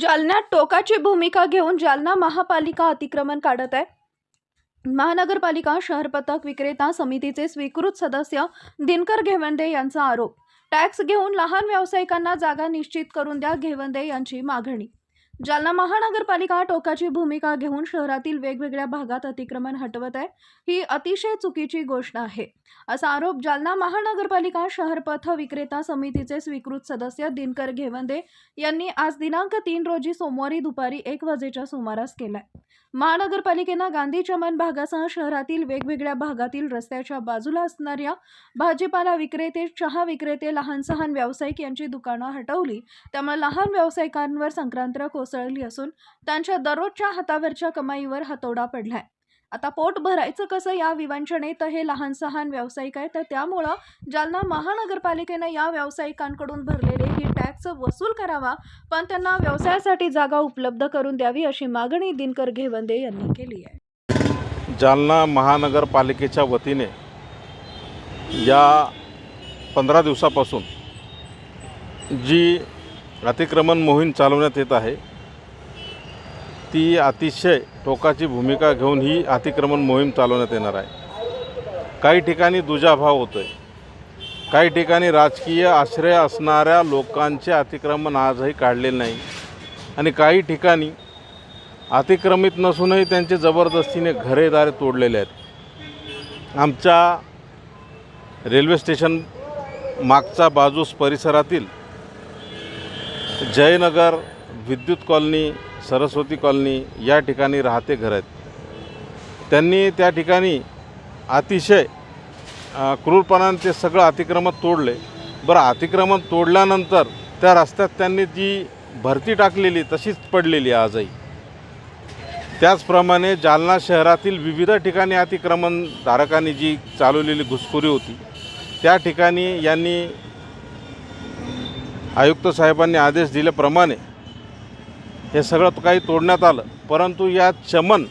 जालन्यात टोकाची भूमिका घेऊन जालना महापालिका अतिक्रमण काढत आहे. महानगरपालिका शहर पथक विक्रेता समितीचे स्वीकृत सदस्य दिनकर घेवंदे यांचा आरोप. टॅक्स घेऊन लहान व्यावसायिकांना जागा निश्चित करून द्या घेवंदे यांची मागणी जालना महानगरपालिका टोकाची भूमिका घेऊन शहरातील वेगवेगळ्या भागात अतिक्रमण हटवत आहे. ही अतिशय चुकीची गोष्ट आहे. असा आरोप जालना महानगरपालिका शहर पथ विक्रेता समितीचे स्वीकृत सदस्य दिनकर घेवंदे यांनी आज दिनांक तीन रोजी सोमवारी दुपारी एक वाजेच्या सुमारास केलाय. महानगरपालिकेनं गांधी चमन भागासह शहरातील वेगवेगळ्या भागातील रस्त्याच्या बाजूला असणाऱ्या भाजीपाला विक्रेते चहा विक्रेते लहान सहान व्यावसायिक यांची दुकानं हटवली. त्यामुळे लहान व्यावसायिकांवर संक्रांत कोसळली असून त्यांच्या दररोजच्या हातावरच्या कमाईवर हातोडा पडलाय. आता पोट भरायचं कसं या विवंचनेत हे लहान सहान व्यावसायिक आहे तर त्यामुळं जालना महानगरपालिकेनं या व्यावसायिकांकडून भरलेले ही टॅक्स वसूल करावा पण त्यांना व्यवसायासाठी जागा उपलब्ध करून द्यावी अशी मागणी दिनकर घेवंदे यांनी केली आहे. जालना महानगरपालिकेच्या वतीने या पंधरा दिवसापासून जी अतिक्रमण मोहीम चालवण्यात येत आहे ती अतिशय टोकाची भूमिका घेऊन ही अतिक्रमण मोहीम चालवण्यात येणार आहे. काही ठिकाणी दुजाभाव होतो आहे काही ठिकाणी राजकीय आश्रय असणाऱ्या लोकांचे अतिक्रमण आजही काढलेले नाही. आणि काही ठिकाणी अतिक्रमित नसूनही त्यांचे जबरदस्तीने घरेदारे तोडलेले आहेत. आमच्या रेल्वे स्टेशन मागच्या बाजूस परिसरातील जयनगर विद्युत कॉलनी सरस्वती कॉलनी या ठिकाणी राहते घर आहेत. त्यांनी त्या ठिकाणी अतिशय क्रूरपणाने ते सगळं अतिक्रमण तोडले. बरं अतिक्रमण तोडल्यानंतर त्या रस्त्यात त्यांनी जी भरती टाकलेली तशीच पडलेली आजही. त्याचप्रमाणे जालना शहरातील विविध ठिकाणी अतिक्रमणधारकांनी जी चालवलेली घुसखोरी होती त्या ठिकाणी यांनी आयुक्त साहेबांनी आदेश दिल्याप्रमाणे हे सगळं काही तोडण्यात आलं. परंतु या चमन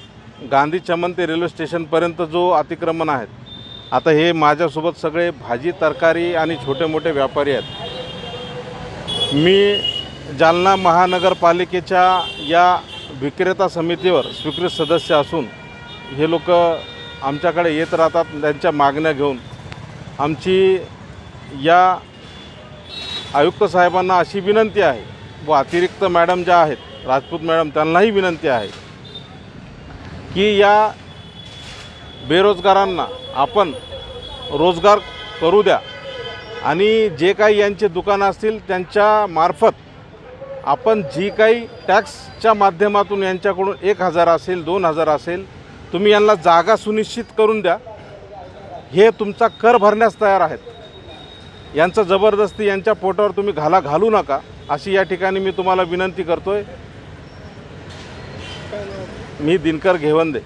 गांधी चमन ते रेल्वे स्टेशनपर्यंत जो अतिक्रमण आहेत आता हे माझ्यासोबत सगळे भाजी तरकारी आणि छोटे मोठे व्यापारी आहेत. मी जालना महानगरपालिकेच्या या विक्रेता समितीवर स्वीकृत सदस्य असून हे लोक आमच्याकडे येत राहतात त्यांच्या मागण्या घेऊन. आमची या आयुक्त साहेबांना अशी विनंती आहे व अतिरिक्त मॅडम ज्या आहेत राजपूत मॅडम त्यांनाही विनंती आहे की या बेरोजगारांना आपण रोजगार करू द्या आणि जे काही यांचे दुकानं असतील त्यांच्या मार्फत आपण जी काही टॅक्सच्या माध्यमातून यांच्याकडून एक हजार असेल दोन हजार असेल तुम्ही यांना जागा सुनिश्चित करून द्या. हे तुमचा कर भरण्यास तयार आहेत. यांचं जबरदस्ती यांच्या पोटावर तुम्ही घाला घालू नका अशी या ठिकाणी मी तुम्हाला विनंती करतोय. मी दिनकर घेवंदे.